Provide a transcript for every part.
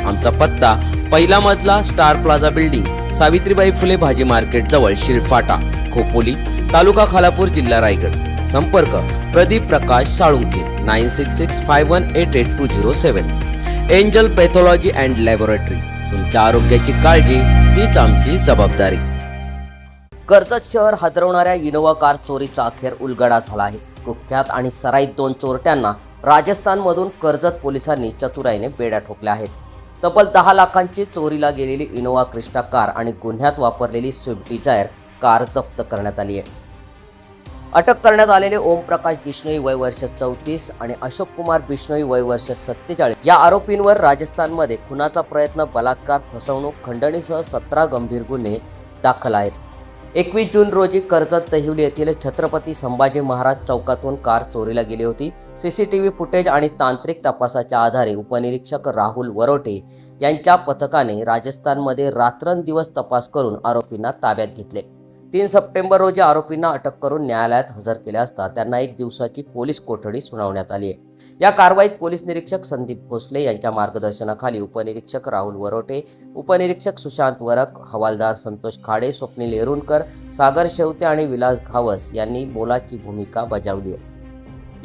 आमचा पत्ता पहिला मजला star plaza building Savitribai Phule भाजी मार्केट जवळ शिरफाटा खोपोली तालुका खालापूर जिल्हा रायगड. संपर्क Pradeep Prakash Salunke nine six six five one eight eight two zero seven. Angel pathology and laboratory तुमच्या आरोग्याची काळजी हीच आमची जबाबदारी. कर्जत शहर हादरवणाऱ्या इनोवा कार चोरीचा अखेर उलगडा झाला आहे. कुख्यात आणि सराईत दोन चोरट्यांना राजस्थानमधून कर्जत पोलिसांनी चतुराईने बेड्या ठोकल्या आहेत. तब्बल दहा लाखांची चोरीला गेलेली इनोवा क्रिस्टा कार आणि गुन्ह्यात वापरलेली स्विफ्ट डिझायर कार जप्त करण्यात आली आहे. अटक करण्यात आलेले ओमप्रकाश बिष्णोई वय वर्ष चौतीस आणि अशोक कुमार बिष्णोई वय वर्ष सत्तेचाळीस या आरोपींवर राजस्थानमध्ये खुनाचा प्रयत्न बलात्कार फसवणूक खंडणीसह सतरा गंभीर गुन्हे दाखल आहेत. एकवीस जून रोजी कर्जत दहिवली येथील छत्रपती संभाजी महाराज चौकातून कार चोरीला गेली होती. सीसीटीव्ही फुटेज आणि तांत्रिक तपासाच्या आधारे उपनिरीक्षक राहुल वरोटे यांच्या पथकाने राजस्थानमध्ये रात्रंदिवस तपास करून आरोपींना ताब्यात घेतले. तीन सप्टेंबर रोजी आरोपींना अटक करून न्यायालयात हजर केले असता त्यांना एक दिवसाची पोलीस कोठडी सुनावण्यात आली आहे. या कारवाईत पोलीस निरीक्षक संदीप भोसले यांच्या मार्गदर्शनाखाली उपनिरीक्षक राहुल वरोटे उपनिरीक्षक सुशांत वरक हवालदार संतोष खाडे स्वप्नील येरुणकर सागर शेवते आणि विलास घावस यांनी मोलाची भूमिका बजावली आहे.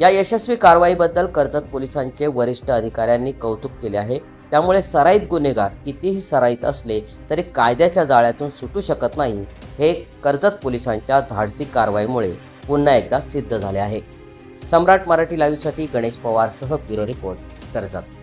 या यशस्वी कारवाईबद्दल कर्जत पोलिसांचे वरिष्ठ अधिकाऱ्यांनी कौतुक केले आहे. त्यामुळे सराईत गुन्हेगार कितीही सराईत असले तरी कायद्याच्या जाळ्यातून सुटू शकत नाही हे कर्जत पोलिसांच्या धाडसी कारवाईमुळे पुन्हा एकदा सिद्ध झाले आहे. सम्राट मराठी लाईव्हसाठी गणेश पवारसह ब्युरो रिपोर्ट कर्जत.